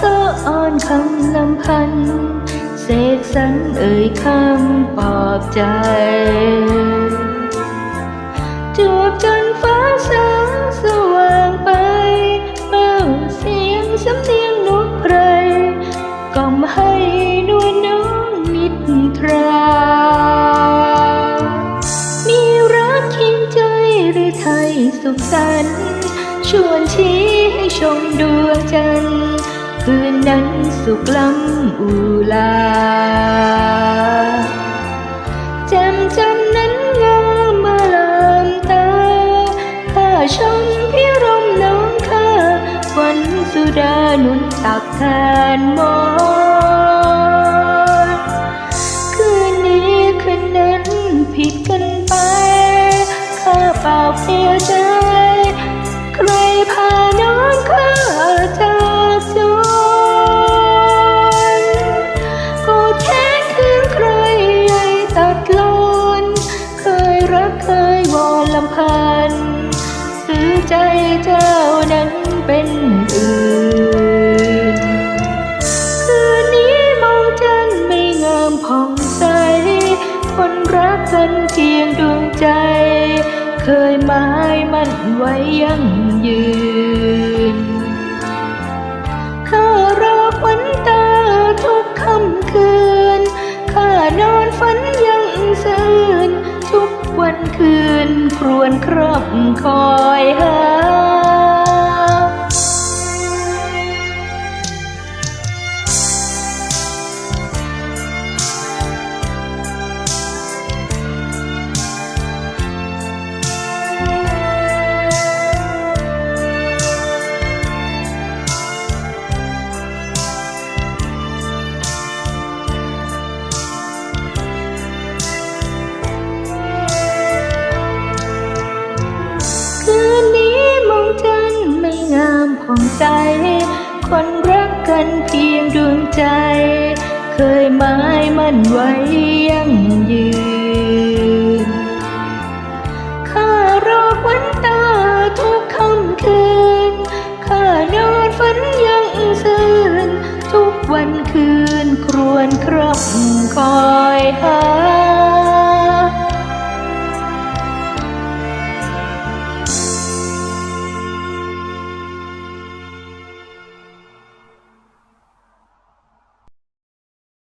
สะอ่อนคำลำพัน เสกสรรเอ่ยคำปลอบใจจวบจนฟ้าสางสว่างไป เมื่อเสียงสำเนียงนุกไพรกล่อมให้นวลน้องนิทรา มีรักเคียงใจหรือไทยสุขสันต์ วนชี้ให้ชมดวงจันทร์คืนนั้นสุขล้ำอุลาแจำจันนั้นงามมาลามตาข้าชมพิรมน้องข้าวันสุดานุนตักทานมอคืนนี้คืนนั้นผิดกัน ตัดลนเคยรักเคยวอนลำพันซื้อใจเจ้านั้นเป็นอื่น คืนนี้มองจันไม่งามผ่องใส คนรักกันเพียงดวงใจ เคยหมายมันไว้ยั่งยืน คืนครวนครอบคอยหา งามผ่องใสคนรักกันเพียงดวงใจ เคยหมายมั่นไว้ยั่งยืนข้ารอควันตาทุกค่ำคืนข้านอนฝันยังซื่นทุกวันคืนครวนครับคอย